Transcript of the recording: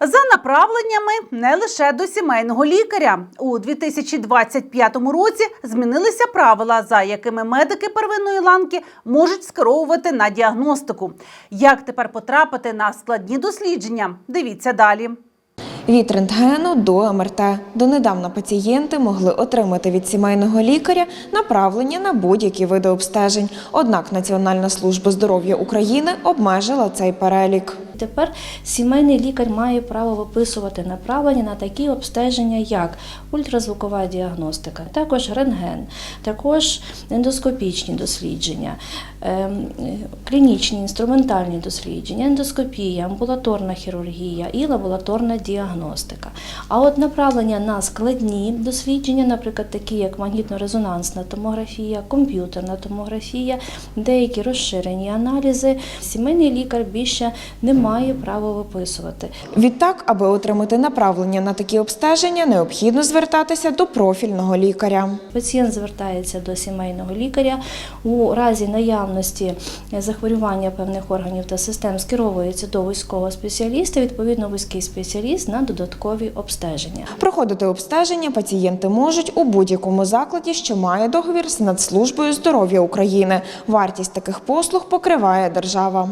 За направленнями не лише до сімейного лікаря. У 2025 році змінилися правила, за якими медики первинної ланки можуть скеровувати на діагностику. Як тепер потрапити на складні дослідження? Дивіться далі. Від рентгену до МРТ. Донедавна пацієнти могли отримати від сімейного лікаря направлення на будь-які види обстежень. Однак Національна служба здоров'я України обмежила цей перелік. Тепер сімейний лікар має право виписувати направлення на такі обстеження, як ультразвукова діагностика, також рентген, також ендоскопічні дослідження, ем, клінічні інструментальні дослідження, ендоскопія, амбулаторна хірургія і лабораторна діагностика. А от направлення на складні дослідження, наприклад, такі як магнітно-резонансна томографія, комп'ютерна томографія, деякі розширені аналізи, сімейний лікар більше не має права виписувати. Відтак, аби отримати направлення на такі обстеження, необхідно звертатися до профільного лікаря. Пацієнт звертається до сімейного лікаря у разі наявності захворювання певних органів та систем скеровується до вузького спеціаліста. Відповідно, вузький спеціаліст на додаткові обстеження. Проходити обстеження пацієнти можуть у будь-якому закладі, що має договір з Нацслужбою здоров'я України. Вартість таких послуг покриває держава.